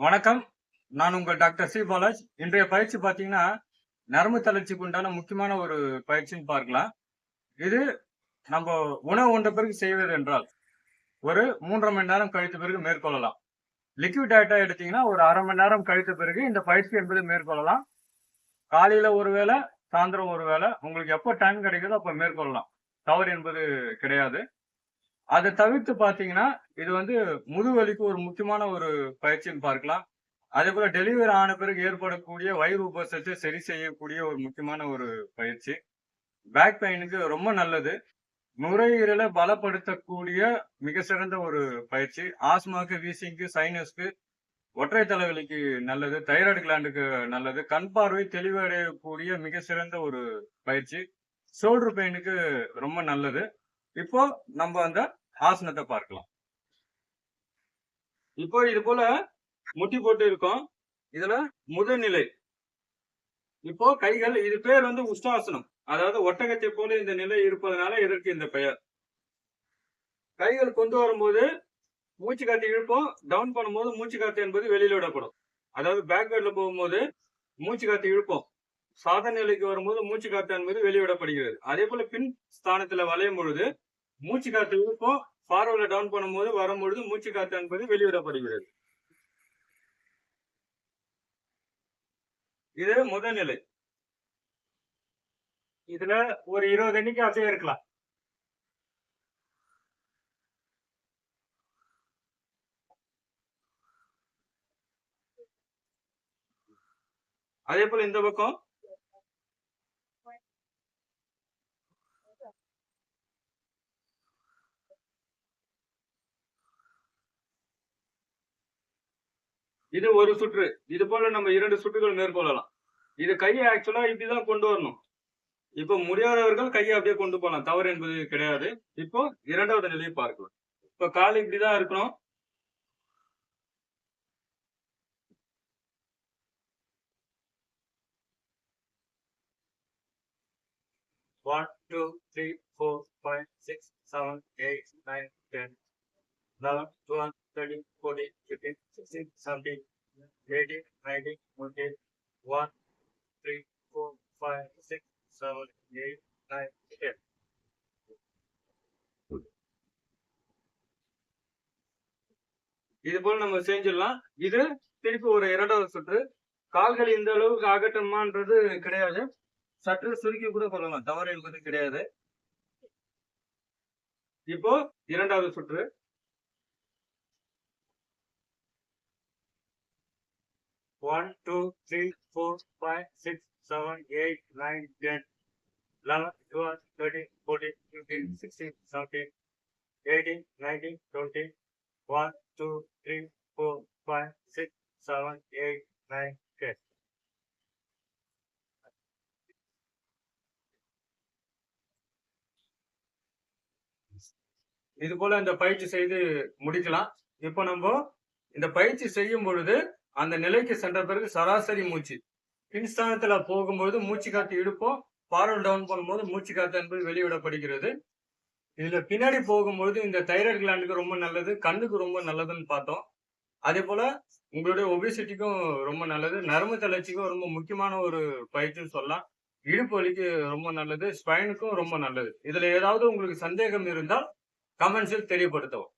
வணக்கம். நான் உங்கள் டாக்டர் சி. பாலாஜ். இன்றைய பயிற்சி பார்த்தீங்கன்னா நரம்பு தளர்ச்சிக்கு உண்டான முக்கியமான ஒரு பயிற்சின்னு பார்க்கலாம். இது நம்ம உணவு உண்ட பிறகு செய்வது என்றால் ஒரு மூன்றரை மணி நேரம் கழித்த பிறகு மேற்கொள்ளலாம். லிக்விட் டயட்டா எடுத்தீங்கன்னா ஒரு அரை மணி நேரம் கழித்த பிறகு இந்த பயிற்சி என்பது மேற்கொள்ளலாம். காலையில ஒரு வேளை சாயந்தரம் ஒரு வேளை உங்களுக்கு எப்போ டைம் கிடைக்குதோ அப்போ மேற்கொள்ளலாம். தவறு என்பது கிடையாது. அதை தவிர்த்து பார்த்தீங்கன்னா இது வந்து முதுவலிக்கு ஒரு முக்கியமான ஒரு பயிற்சின்னு பார்க்கலாம். அதே போல டெலிவரி ஆன பிறகு ஏற்படக்கூடிய வயிறு உபசத்தை சரி செய்யக்கூடிய ஒரு முக்கியமான ஒரு பயிற்சி. பேக் பெயினுக்கு ரொம்ப நல்லது. நுரையீரலை பலப்படுத்தக்கூடிய மிக சிறந்த ஒரு பயிற்சி. ஆஸ்மாக்கு வீசிங்க்கு சைனஸ்க்கு ஒற்றை தலைவலிக்கு நல்லது. தைராய்டு கிளாண்டுக்கு நல்லது. கண் பார்வை தெளிவடையக்கூடிய மிக சிறந்த ஒரு பயிற்சி. ஷோல்டர் பெயினுக்கு ரொம்ப நல்லது. இப்போ நம்ம அந்த ஆசனத்தை பார்க்கலாம். இப்போ இது போல முட்டி போட்டு இருக்கும். இதுல முதல்நிலை இப்போ கைகள் இது பேர் வந்து உஷ்டாசனம் அதாவது ஒட்டகத்தை போல இந்த நிலை இருப்பதனால இதற்கு இந்த பெயர். கைகள் கொண்டு வரும்போது மூச்சு காத்து இழுப்போம். டவுன் பண்ணும்போது மூச்சு காத்து என்பது வெளியில விடப்படும். அதாவது பேக்வேர்ட்ல போகும்போது மூச்சு காத்து இழுப்போம். சாதன நிலைக்கு வரும்போது மூச்சு காத்து என்பது வெளியிடப்படுகிறது. அதே போல பின் ஸ்தானத்துல வளையும் பொழுது மூச்சு காத்து இப்போ பார்வையில டவுன் பண்ணும்போது வரும்பொழுது மூச்சு காத்து என்பது வெளியிடப்படுகிறது இது முதல் நிலை இதுல ஒரு இருபது எண்ணிக்கை அப்படியே இருக்கலாம். அதே போல இந்த பக்கம். இது ஒரு சுற்று. இது போல நம்ம இரண்டு சுற்றுகள் மேற்கொள்ளலாம். இது கையை ஆக்சுவலா இப்படிதான் கொண்டு வரணும். இப்போ முடியாதவர்கள் கையை அப்படியே கொண்டு போகலாம். தவறு என்பது கிடையாது. இப்போ இரண்டாவது நிலையை பார்க்கலாம். இப்போ கால் இப்படிதான் இருக்கணும். One two three four five six seven eight nine ten eleven twelve thirty fourteen sixteen seventeen eighteen nineteen one, one three four five six seven eight nine இது போல நம்ம செஞ்சிடலாம். இது திருப்பி ஒரு இரண்டாவது சுற்று. கால்கள் இந்த அளவுக்கு அகட்டமான்றது கிடையாது. சற்று சுருக்கி கூட கொள்ளலாம் தவறு என்பது கிடையாது. இப்போ இரண்டாவது சுற்று. One two three four five six seven eight nine ten eleven twelve thirteen fourteen fifteen sixteen seventeen eighteen nineteen twenty one two three four five six seven eight nine ten இது போல இந்த பயிற்சி செய்து முடிக்கலாம். இப்போ நம்ம இந்த பயிற்சி செய்யும் பொழுது அந்த நிலைக்கு சென்ற பிறகு சராசரி மூச்சு. பின்ஸ்தானத்துல போகும்போது மூச்சு காத்து இழுப்போம். ஃபார்வர்ட் டவுன் பண்ணும்போது மூச்சு காத்து என்பது வெளியிடப்படுகிறது இதுல பின்னாடி போகும்போது இந்த தைராய்டு கிளாண்டுக்கு ரொம்ப நல்லது கண்ணுக்கு ரொம்ப நல்லதுன்னு பார்த்தோம். அதே போல உங்களுடைய ஒபிசிட்டிக்கும் ரொம்ப நல்லது. நரம்பு தளர்ச்சிக்கும் ரொம்ப முக்கியமான ஒரு பயிற்சின்னு சொல்லலாம். இடுப்பு வலிக்கு ரொம்ப நல்லது ஸ்பைனுக்கும் ரொம்ப நல்லது. இதுல ஏதாவது உங்களுக்கு சந்தேகம் இருந்தால் கமெண்ட்ஸில் தெரியப்படுத்தவும்.